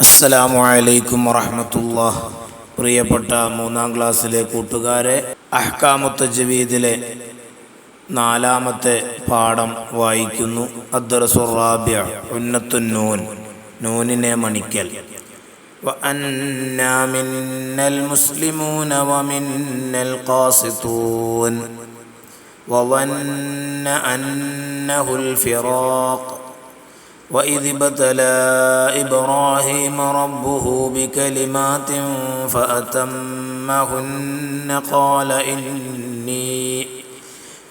അസ്സലാമു അലൈക്കും വറഹമത്തുള്ള പ്രിയപ്പെട്ട മൂന്നാം ക്ലാസ്സിലെ കൂട്ടുകാരെ അഹ്കാമുത്ത ജവീദിലെ നാലാമത്തെ പാഠം വായിക്കുന്നു അദ്ദറസുറാബ്യ ഉന്നത്തുന്നൂൻ നൂനിനെ മണിക്കൽ وأنا منا المسلمون ومنا القاسطون وظن أنه الفراق واذ ابتلى إبراهيم ربه بكلمات فاتمهن قال اني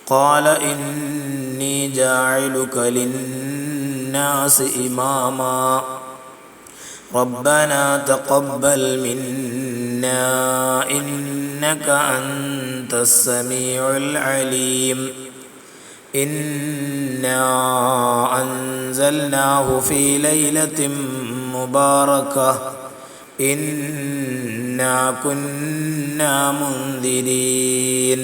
قال اني جاعلك للناس اماما ربنا تقبل منا انك انت السميع العليم أنا انت أنزلناه في ليلة مباركة إنا كنا منذرين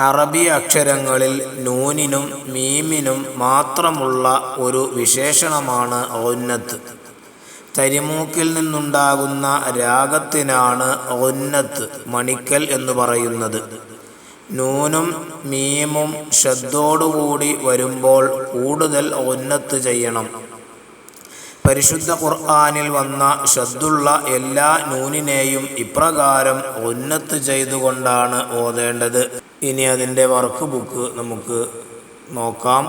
അറബി അക്ഷരങ്ങളിൽ നൂനിനും മീമിനും മാത്രമുള്ള ഒരു വിശേഷണമാണ് ഔന്നത്ത് തരിമൂക്കിൽ നിന്നുണ്ടാകുന്ന രാഗത്തിനാണ് ഔന്നത്ത് മണിക്കൽ എന്ന് പറയുന്നത് നൂനും മീമും ശബ്ദോടുകൂടി വരുമ്പോൾ കൂടുതൽ ഉന്നത്ത് ചെയ്യണം. പരിശുദ്ധ ഖുർആാനിൽ വന്ന ശബ്ദുള്ള എല്ലാ നൂനിനെയും ഇപ്രകാരം ഉന്നത്ത് ചെയ്തുകൊണ്ടാണ് ഓതേണ്ടത്. ഇനി അതിന്റെ വർക്ക് ബുക്ക് നമുക്ക് നോക്കാം.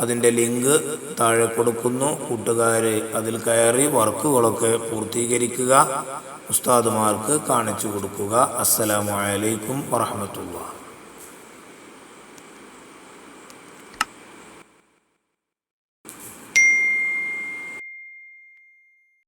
അതിന്റെ ലിങ്ക് താഴെ കൊടുക്കുന്നു. കൂട്ടുകാർ അതിൽ കയറി വർക്കുകളൊക്കെ പൂർത്തീകരിക്കുക. ഉസ്താദുമാർക്ക് കാണിച്ചു കൊടുക്കുക. അസ്സലാമലൈക്കും വറഹമത്തുള്ള